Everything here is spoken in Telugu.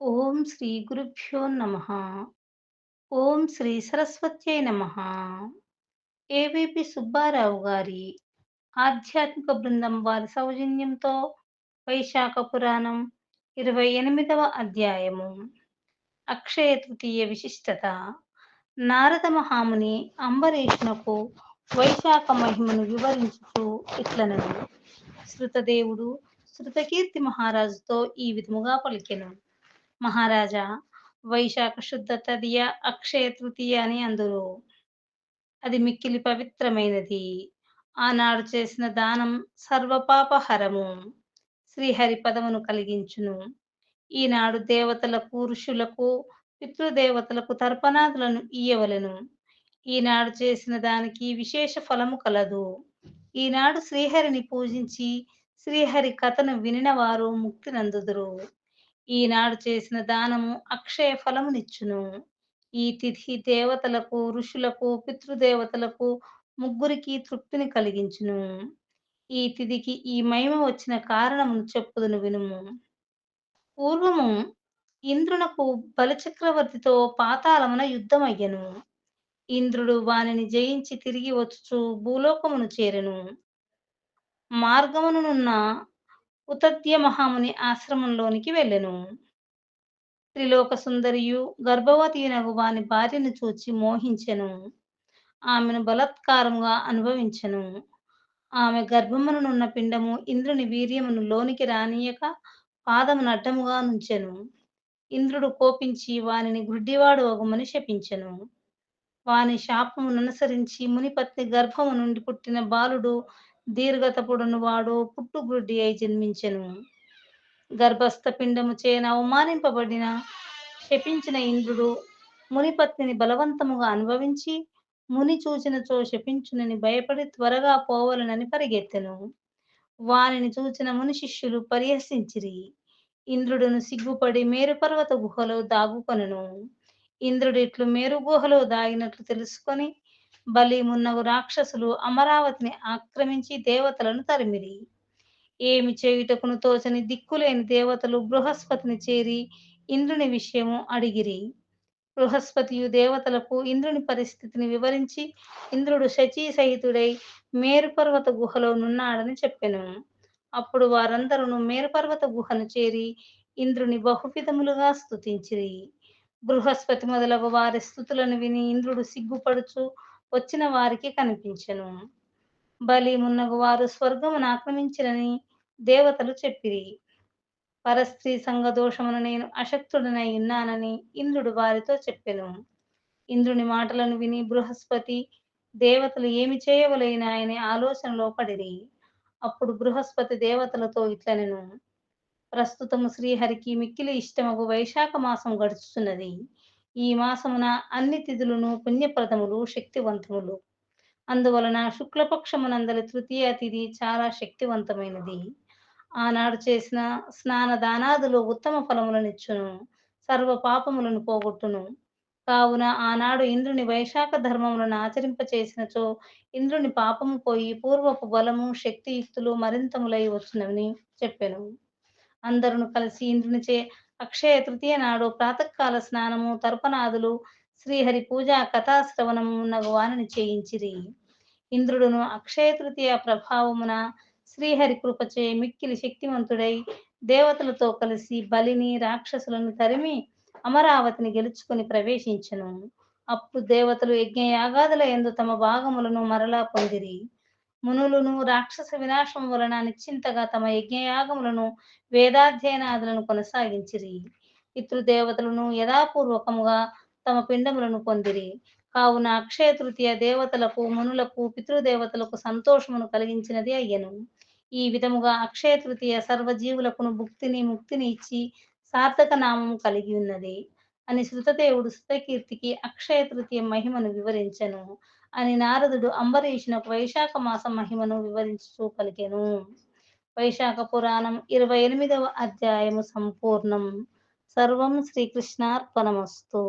ఓం శ్రీ గురుభ్యో నమ. ఓం శ్రీ సరస్వత్యై నమ. ఏవిపి సుబ్బారావు గారి ఆధ్యాత్మిక బృందం వారి సౌజన్యంతో వైశాఖ పురాణం ఇరవై ఎనిమిదవ అధ్యాయము. అక్షయ తృతీయ విశిష్టత. నారద మహాముని అంబరీష్ణకు వైశాఖ మహిమను వివరించుతూ ఇట్లనను. శృతదేవుడు శృతకీర్తి మహారాజుతో ఈ విధముగా పలికెను. మహారాజా వైశాఖ శుద్ధ తదియ అక్షయ తృతీయ అని అందురు. అది మిక్కిలి పవిత్రమైనది. ఆనాడు చేసిన దానం సర్వపాపహరము. శ్రీహరి పదమును కలిగించును. ఈనాడు దేవతలకు ఋషులకు పితృదేవతలకు తర్పణాదులను ఇయ్యవలను. ఈనాడు చేసిన దానికి విశేష ఫలము కలదు. ఈనాడు శ్రీహరిని పూజించి శ్రీహరి కథను వినిన వారు ముక్తి నందుదురు ఈనాడు చేసిన దానము అక్షయ ఫలమునిచ్చును. ఈ తిథి దేవతలకు ఋషులకు పితృదేవతలకు ముగ్గురికి తృప్తిని కలిగించును. ఈ తిథికి ఈ మహిమ వచ్చిన కారణమును చెప్పుదును వినుము. పూర్వము ఇంద్రునకు బలిచక్రవర్తితో పాతాళమున యుద్ధమయ్యను. ఇంద్రుడు వానిని జయించి తిరిగి వచ్చుచు భూలోకమును చేరెను. మార్గమునున్న ఉతత్య మహాముని ఆశ్రమంలోనికి వెళ్ళెను. త్రిలోక సుందరియు గర్భవతి నగువాని భార్యను చూచి మోహించెను. ఆమెను బలత్కారముగా అనుభవించెను. ఆమె గర్భమునున్న పిండము ఇంద్రుని వీర్యమును లోనికి రానియక పాదమును అడ్డముగా నుంచెను. ఇంద్రుడు కోపించి వానిని గుడ్డివాడు ఒకమని శపించెను. వాని శాపమును అనుసరించి మునిపత్ని గర్భము నుండి పుట్టిన బాలుడు దీర్ఘతపుడును వాడు పుట్టుగుడ్డి అయి జన్మించెను. గర్భస్థ పిండము చేన అవమానింపబడిన శపించిన ఇంద్రుడు మునిపత్నిని బలవంతముగా అనుభవించి ముని చూచినచో శపించునని భయపడి త్వరగా పోవలనని పరిగెత్తెను. వానిని చూచిన ముని శిష్యులు పరిహసించిరి. ఇంద్రుడును సిగ్గుపడి మేరు పర్వత గుహలో దాగుకొనను. ఇంద్రుడు ఇట్లు మేరు గుహలో దాగినట్లు తెలుసుకొని బలి మున్నగు రాక్షసులు అమరావతిని ఆక్రమించి దేవతలను తరిమిరి. ఏమి చేయుటకును తోచని దిక్కులేని దేవతలు బృహస్పతిని చేరి ఇంద్రుని విషయము అడిగిరి. బృహస్పతియు దేవతలకు ఇంద్రుని పరిస్థితిని వివరించి ఇంద్రుడు శచీ సహితుడై మేరుపర్వత గుహలో నున్నాడని చెప్పెను. అప్పుడు వారందరూ మేరుపర్వత గుహను చేరి ఇంద్రుని బహువిధములుగా స్తుతించిరి. బృహస్పతి మొదలగు వారి స్థుతులను విని ఇంద్రుడు సిగ్గుపడుచు వచ్చిన వారికి కనిపించను. బలి మున్నగు వారు స్వర్గమును ఆక్రమించిరని దేవతలు చెప్పిరి. పరస్త్రీ సంగదోషమును నేను అశక్తుడనై ఉన్నానని ఇంద్రుడు వారితో చెప్పెను. ఇంద్రుని మాటలను విని బృహస్పతి దేవతలు ఏమి చేయవలైన ఆయన ఆలోచనలో పడిరి. అప్పుడు బృహస్పతి దేవతలతో ఇట్లనెను. ప్రస్తుతము శ్రీహరికి మిక్కిలి ఇష్టమగు వైశాఖ మాసం గడుచుతున్నది. ఈ మాసమున అన్ని తిథులను పుణ్యప్రదములు శక్తివంతములు. అందువలన శుక్లపక్షమునందలి తృతీయ తిథి చాలా శక్తివంతమైనది. ఆనాడు చేసిన స్నాన దానాదులు ఉత్తమ ఫలములనిచ్చును సర్వ పాపములను పోగొట్టును. కావున ఆనాడు ఇంద్రుని వైశాఖ ధర్మములను ఆచరింపచేసినచో ఇంద్రుని పాపము పోయి పూర్వపు బలము శక్తియుక్తులు మరింతములై వచ్చునని చెప్పాను. అందరును కలిసి ఇంద్రునిచే అక్షయ తృతీయ నాడు ప్రాతకాల స్నానము తర్పణాదులు శ్రీహరి పూజ కథాశ్రవణము ఉన్నగు చేయించిరి. ఇంద్రుడును అక్షయ తృతీయ ప్రభావమున శ్రీహరి కృపచే మిక్కిలి శక్తివంతుడై దేవతలతో కలిసి బలిని రాక్షసులను తరిమి అమరావతిని గెలుచుకుని ప్రవేశించను. అప్పుడు దేవతలు యజ్ఞయాగాదుల ఎందు తమ భాగములను మరలా పొందిరి. మునులను రాక్షస వినాశం వలన నిశ్చింతగా తమ యజ్ఞయాగములను వేదాధ్యయనాదులను కొనసాగించిరి. పితృదేవతలను యథాపూర్వకముగా తమ పిండములను పొందిరి. కావున అక్షయ తృతీయ దేవతలకు మునులకు పితృదేవతలకు సంతోషమును కలిగించినది అయ్యను. ఈ విధముగా అక్షయ తృతీయ సర్వజీవులకును భుక్తిని ముక్తిని ఇచ్చి సార్థక నామము కలిగి ఉన్నది. అని శృతదేవుడు శృతకీర్తికి అక్షయ తృతీయ మహిమను వివరించెను అని నారదుడు అంబరీషునకు వైశాఖ మాస మహిమను వివరించుచూ కలిగెను వైశాఖ పురాణం ఇరవై ఎనిమిదవ అధ్యాయము సంపూర్ణం. సర్వం శ్రీకృష్ణార్పణమస్తు.